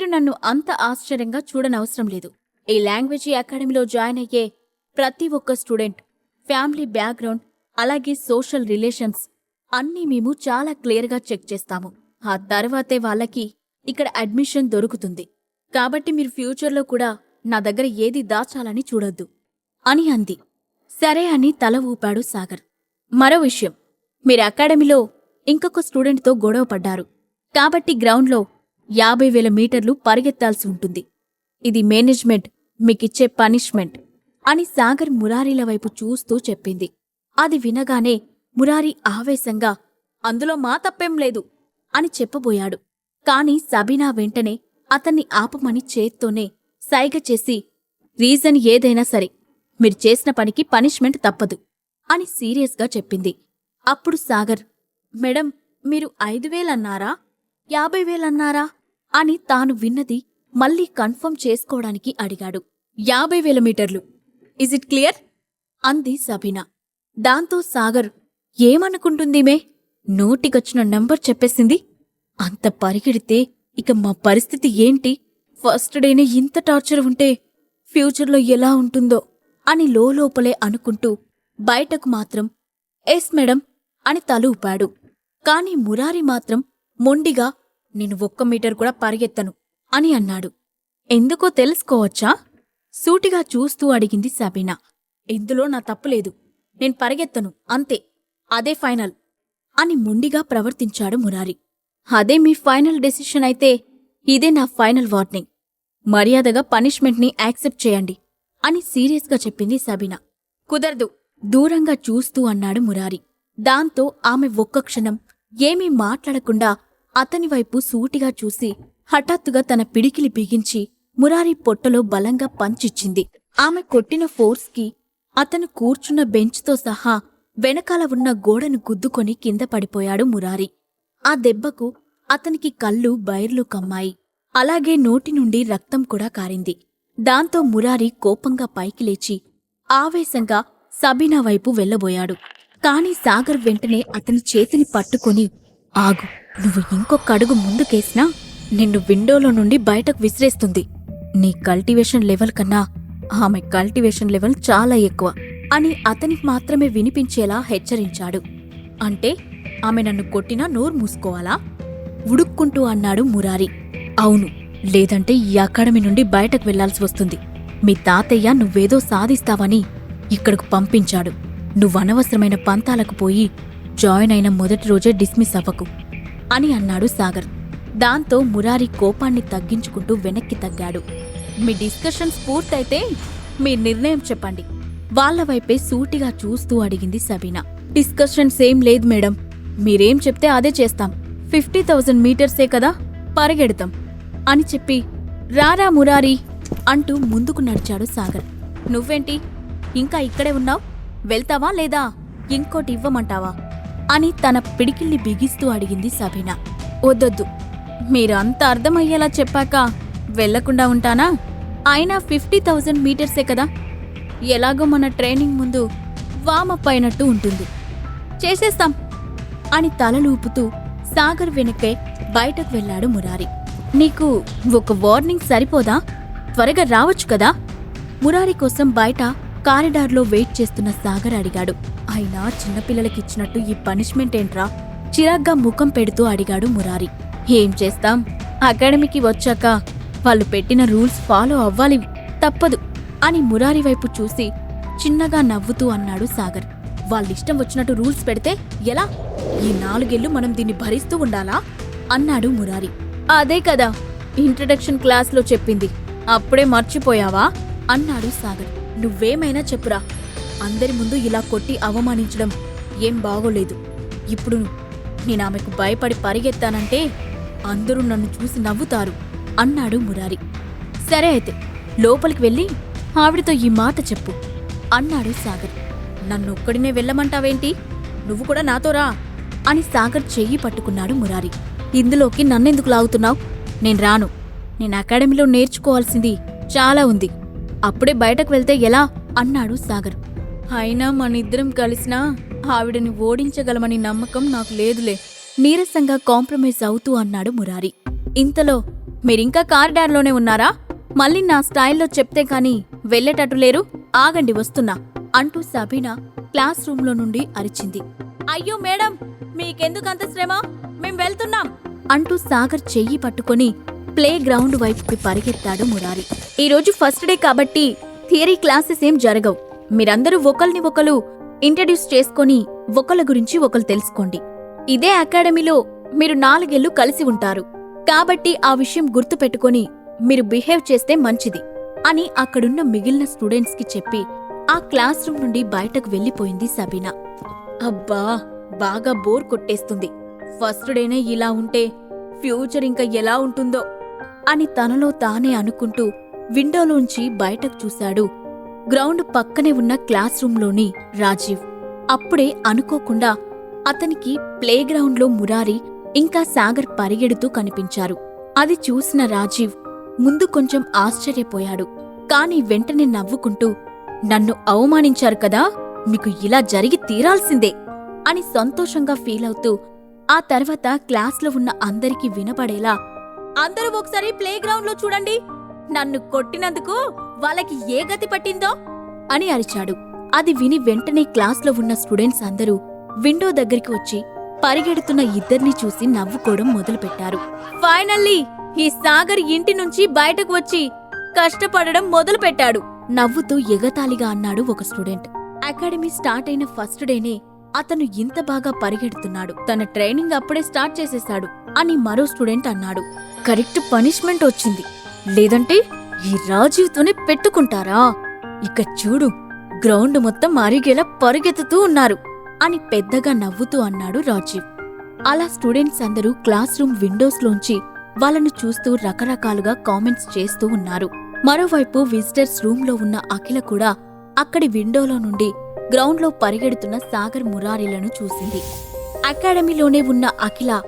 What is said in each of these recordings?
మీరు నన్ను అంత ఆశ్చర్యంగా చూడనవసరం లేదు. ఈ లాంగ్వేజ్ అకాడమీలో జాయిన్ అయ్యే ప్రతి ఒక్క స్టూడెంట్ ఫ్యామిలీ బ్యాక్గ్రౌండ్ అలాగే సోషల్ రిలేషన్స్ అన్నీ మేము చాలా క్లియర్గా చెక్ చేస్తాము. ఆ తర్వాతే వాళ్ళకి ఇక్కడ అడ్మిషన్ దొరుకుతుంది. కాబట్టి మీరు ఫ్యూచర్లో కూడా నా దగ్గర ఏది దాచాలని చూడొద్దు. అని అంది. సరే అని తల ఊపాడు సాగర్. మరో విషయం. మీరు అకాడమీలో ఇంకొక స్టూడెంట్తో గొడవ పడ్డారు. కాబట్టి గ్రౌండ్లో యాభై వేల మీటర్లు పరిగెత్తాల్సి ఉంటుంది. ఇది మేనేజ్మెంట్ మీకిచ్చే పనిష్మెంట్ అని సాగర్ మురారీల వైపు చూస్తూ చెప్పింది. అది వినగానే మురారి ఆవేశంగా అందులో మా తప్పేం లేదు అని చెప్పబోయాడు. కాని సబీనా వెంటనే అతన్ని ఆపమని చేత్తోనే సైగ చేసి రీజన్ ఏదైనా సరే మీరు చేసిన పనికి పనిష్మెంట్ తప్పదు అని సీరియస్గా చెప్పింది. అప్పుడు సాగర్ మేడం మీరు ఐదు వేలన్నారా? యాభై వేలన్నారా? అని తాను విన్నది మళ్ళీ కన్ఫర్మ్ చేసుకోవడానికి అడిగాడు. యాభై వేల మీటర్లు. ఇజ్ ఇట్ క్లియర్ అంది సబీనా. దాంతో సాగర్ ఏమనుకుంటుందిమే నోటికొచ్చిన నంబర్ చెప్పేసింది. అంత పరిగెడితే ఇక మా పరిస్థితి ఏంటి? ఫస్ట్ డేనే ఇంత టార్చర్ ఉంటే ఫ్యూచర్లో ఎలా ఉంటుందో? అని లోపలే అనుకుంటూ బయటకు మాత్రం ఎస్ మేడం అని తల ఊపాడు కాని మురారి మాత్రం మొండిగా నేను ఒక్క మీటర్ కూడా పరిగెత్తను అని అన్నాడు. ఎందుకో తెలుసుకోవచ్చా? సూటిగా చూస్తూ అడిగింది సబీనా ఇందులో నా తప్పులేదు నేను పరిగెత్తను అంతే. అదే ఫైనల్ అని మొండిగా ప్రవర్తించాడు మురారి. అదే మీ ఫైనల్ డెసిషన్ అయితే ఇదే నా ఫైనల్ వార్నింగ్. మర్యాదగా పనిష్మెంట్ని యాక్సెప్ట్ చేయండి అని సీరియస్గా చెప్పింది సబీనా కుదరదు దూరంగా చూస్తూ అన్నాడు మురారి. దాంతో ఆమె ఒక్క క్షణం ఏమీ మాట్లాడకుండా అతని వైపు సూటిగా చూసి హఠాత్తుగా తన పిడికిలి బిగించి మురారి పొట్టలో బలంగా పంచిచ్చింది. ఆమె కొట్టిన ఫోర్స్కి అతను కూర్చున్న బెంచ్తో సహా వెనకాల ఉన్న గోడను గుద్దుకొని కింద పడిపోయాడు మురారి. ఆ దెబ్బకు అతనికి కళ్ళు బైర్లు కమ్మాయి. అలాగే నోటి నుండి రక్తం కూడా కారింది. దాంతో మురారి కోపంగా పైకి లేచి ఆవేశంగా సబీనా వైపు వెళ్ళబోయాడు. కాని సాగర్ వెంటనే అతని చేతిని పట్టుకొని ఆగు నువ్వు ఇంకొక అడుగు ముందుకేసినా నిన్ను విండోలో నుండి బయటకు విసిరేస్తుంది. నీ కల్టివేషన్ లెవెల్ కన్నా ఆమె కల్టివేషన్ లెవెల్ చాలా ఎక్కువ అని అతనికి మాత్రమే వినిపించేలా హెచ్చరించాడు. అంటే ఆమె నన్ను కొట్టినా నోరు మూసుకోవాలా? ఉడుక్కుంటూ అన్నాడు మురారి. అవును లేదంటే ఈ అకాడమీ నుండి బయటకు వెళ్ళాల్సి వస్తుంది. మీ తాతయ్య నువ్వేదో సాధిస్తావని ఇక్కడకు పంపించాడు. నువ్వనవసరమైన పంతాలకు పోయి జాయిన్ అయిన మొదటి రోజే డిస్మిస్ అవ్వకు. అని అన్నాడు సాగర్. దాంతో మురారి కోపాన్ని తగ్గించుకుంటూ వెనక్కి తగ్గాడు. మీ డిస్కషన్స్ పూర్తయితే మీ నిర్ణయం చెప్పండి. వాళ్ళ వైపే సూటిగా చూస్తూ అడిగింది సబీనా. డిస్కషన్స్ ఏం లేదు మేడం. మీరేం చెప్తే అదే చేస్తాం. ఫిఫ్టీ థౌజండ్ మీటర్సే కదా పరిగెడతాం అని చెప్పి రారా మురారి అంటూ ముందుకు నడిచాడు సాగర్. నువ్వేంటి? ఇంకా ఇక్కడే ఉన్నావు? వెళ్తావా లేదా? ఇంకోటి ఇవ్వమంటావా? అని తన పిడికిల్ని బిగిస్తూ అడిగింది సబీనా. వద్దొద్దు. మీరంత అర్థమయ్యేలా చెప్పాక వెళ్ళకుండా ఉంటానా? అయినా ఫిఫ్టీ థౌజండ్ మీటర్సే కదా? ఎలాగో మన ట్రైనింగ్ ముందు వామప్ అయినట్టు ఉంటుంది. చేసేస్తాం. అని తలలూపుతూ సాగర్ వెనకే బయటకు వెళ్ళాడు మురారి. నీకు ఒక వార్నింగ్ సరిపోదా? త్వరగా రావచ్చు కదా? మురారి కోసం బయట కారిడార్లో వెయిట్ చేస్తున్న సాగర్ అడిగాడు. అయినా చిన్నపిల్లలకిచ్చినట్టు ఈ పనిష్మెంట్ ఏంట్రా? చిరాగ్గా ముఖం పెడుతూ అడిగాడు మురారి. ఏం చేస్తాం? అకాడమీకి వచ్చాక వాళ్ళు పెట్టిన రూల్స్ ఫాలో అవ్వాలి తప్పదు అని మురారి వైపు చూసి చిన్నగా నవ్వుతూ అన్నాడు సాగర్. వాళ్ళిష్టం వచ్చినట్టు రూల్స్ పెడితే ఎలా? ఈ నాలుగేళ్ళు మనం దీన్ని భరిస్తూ ఉండాలా? అన్నాడు మురారి. అదే కదా ఇంట్రడక్షన్ క్లాస్లో చెప్పింది. అప్పుడే మర్చిపోయావా? అన్నాడు సాగర్. నువ్వేమైనా చెప్పురా అందరి ముందు ఇలా కొట్టి అవమానించడం ఏం బాగోలేదు. ఇప్పుడు నేను ఆమెకు భయపడి పరిగెత్తానంటే అందరూ నన్ను చూసి నవ్వుతారు అన్నాడు మురారి. సరే అయితే లోపలికి వెళ్ళి ఆవిడతో ఈ మాట చెప్పు అన్నాడు సాగర్. నన్ను ఒక్కడినే వెళ్ళమంటావేంటి? నువ్వు కూడా నాతో రా అని సాగర్ చెయ్యి పట్టుకున్నాడు మురారి. ఇందులోకి నన్నెందుకు లాగుతున్నావు? నేను రాను. నేను అకాడమీలో నేర్చుకోవాల్సింది చాలా ఉంది. అప్పుడే బయటకు వెళ్తే ఎలా? అన్నాడు సాగర్. అయినా మనిద్దరం కలిసినా ఆవిడని ఓడించగలమని నమ్మకం నాకు లేదులే. నీరసంగా కాంప్రమైజ్ అవుతూ అన్నాడు మురారి. ఇంతలో మీరింకా కారిడార్లోనే ఉన్నారా? మళ్ళీ నా స్టైల్లో చెప్తే కాని వెళ్ళేటట్టు లేరు? ఆగండి వస్తున్నా అంటూ సబీనా క్లాస్ రూంలో నుండి అరిచింది. అయ్యో మేడం మీకెందుకంత శ్రమ? మేం వెళ్తున్నాం! అంటూ సాగర్ చెయ్యి పట్టుకొని ప్లే గ్రౌండ్ వైపుకి పరిగెత్తాడు మురారి. ఈరోజు ఫస్ట్ డే కాబట్టి థియరీ క్లాసెస్ ఏం జరగవు. మీరందరూ ఒకల్ని ఒకరు ఇంట్రడ్యూస్ చేసుకొని ఒకళ్ళ గురించి ఒకరు తెలుసుకోండి. ఇదే అకాడమీలో మీరు నాలుగేళ్ళు కలిసి ఉంటారు. కాబట్టి ఆ విషయం గుర్తుపెట్టుకొని మీరు బిహేవ్ చేస్తే మంచిది అని అక్కడున్న మిగిలిన స్టూడెంట్స్కి చెప్పి ఆ క్లాస్ రూమ్ నుండి బయటకు వెళ్ళిపోయింది సబీనా. అబ్బా! బాగా బోర్ కొట్టేస్తుంది. ఫస్ట్ డేనే ఇలా ఉంటే ఫ్యూచర్ ఇంకా ఎలా ఉంటుందో అని తనలో తానే అనుకుంటూ విండోలోంచి బయటకు చూశాడు గ్రౌండ్ పక్కనే ఉన్న క్లాస్ రూంలోని రాజీవ్ అప్పుడే అనుకోకుండా అతనికి ప్లేగ్రౌండ్లో మురారి ఇంకా సాగర్ పరిగెడుతూ కనిపించారు. అది చూసిన రాజీవ్ ముందు కొంచెం ఆశ్చర్యపోయాడు. కాని వెంటనే నవ్వుకుంటూ నన్ను అవమానించారు కదా మీకు ఇలా జరిగి తీరాల్సిందే అని సంతోషంగా ఫీలవుతూ ఆ తర్వాత క్లాస్లో ఉన్న అందరికీ వినపడేలా అందరూ ఒకసారి ప్లేగ్రౌండ్లో చూడండి నన్ను కొట్టినందుకు వాళ్ళకి ఏ గతి పట్టిందో? అని అరిచాడు. అది విని వెంటనే క్లాస్లో ఉన్న స్టూడెంట్స్ అందరూ విండో దగ్గరికి వచ్చి పరిగెడుతున్న ఇద్దరిని చూసి నవ్వుకోవడం మొదలుపెట్టారు. ఫైనల్లీ ఈ సాగర్ ఇంటి నుంచి బయటకు వచ్చి కష్టపడడం మొదలుపెట్టాడు నవ్వుతూ ఎగతాళిగా అన్నాడు ఒక స్టూడెంట్. అకాడమీ స్టార్ట్ అయిన ఫస్ట్ డేనే అతను ఇంత బాగా పరిగెడుతున్నాడు. తన ట్రైనింగ్ అప్పుడే స్టార్ట్ చేసేశాడు అని మరో స్టూడెంట్ అన్నాడు. కరెక్ట్ పనిష్మెంట్ వచ్చింది. లేదంటే ఈ రాజీవ్తోనే పెట్టుకుంటారా? ఇక చూడు గ్రౌండ్ మొత్తం అరిగేలా పరిగెత్తుతూ ఉన్నారు అని పెద్దగా నవ్వుతూ అన్నాడు రాజీవ్. అలా స్టూడెంట్స్ అందరూ క్లాస్ రూమ్ విండోస్లోంచి వాళ్ళను చూస్తూ రకరకాలుగా కామెంట్స్ చేస్తూ ఉన్నారు. మరోవైపు విజిటర్స్ రూంలో ఉన్న అఖిల కూడా అక్కడి విండోలో నుండి గ్రౌండ్లో పరిగెడుతున్న సాగర్ మురారీలను చూసింది. అకాడమీలోనే ఉన్న అఖిల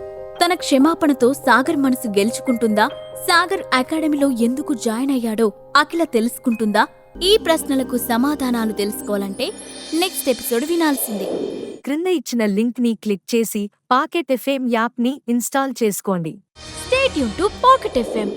తన క్షమాపణతో సాగర్ మనసు గెలుచుకుంటుందా సాగర్ అకాడమీలో ఎందుకు జాయిన్ అయ్యాడో అఖిల తెలుసుకుంటుందా? ఈ ప్రశ్నలకు సమాధానాలు తెలుసుకోవాలంటే నెక్స్ట్ ఎపిసోడ్ వినాల్సిందే. క్రింద ఇచ్చిన లింక్ని క్లిక్ చేసి పాకెట్ ఎఫ్ఎం యాప్ని ఇన్స్టాల్ చేసుకోండి. స్టేట్ యూన్ టు పాకెట్ ఎఫ్ఎం